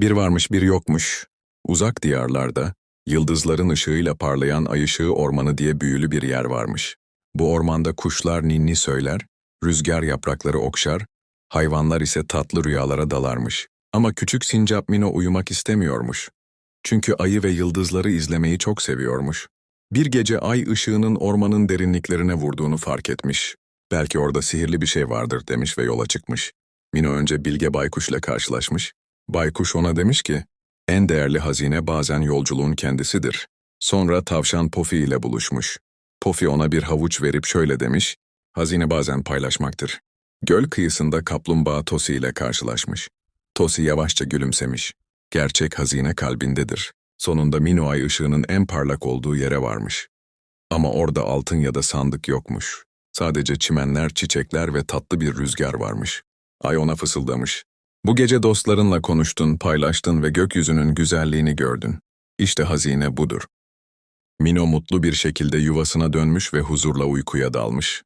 Bir varmış bir yokmuş. Uzak diyarlarda, yıldızların ışığıyla parlayan ay ışığı ormanı diye büyülü bir yer varmış. Bu ormanda kuşlar ninni söyler, rüzgar yaprakları okşar, hayvanlar ise tatlı rüyalara dalarmış. Ama küçük sincap Mino uyumak istemiyormuş. Çünkü ayı ve yıldızları izlemeyi çok seviyormuş. Bir gece ay ışığının ormanın derinliklerine vurduğunu fark etmiş. Belki orada sihirli bir şey vardır demiş ve yola çıkmış. Mino önce Bilge Baykuş'la karşılaşmış. Baykuş ona demiş ki, en değerli hazine bazen yolculuğun kendisidir. Sonra tavşan Pofi ile buluşmuş. Pofi ona bir havuç verip şöyle demiş, hazine bazen paylaşmaktır. Göl kıyısında kaplumbağa Tosi ile karşılaşmış. Tosi yavaşça gülümsemiş. Gerçek hazine kalbindedir. Sonunda Mino ay ışığının en parlak olduğu yere varmış. Ama orada altın ya da sandık yokmuş. Sadece çimenler, çiçekler ve tatlı bir rüzgar varmış. Ay ona fısıldamış. Bu gece dostlarınla konuştun, paylaştın ve gökyüzünün güzelliğini gördün. İşte hazine budur. Mino mutlu bir şekilde yuvasına dönmüş ve huzurla uykuya dalmış.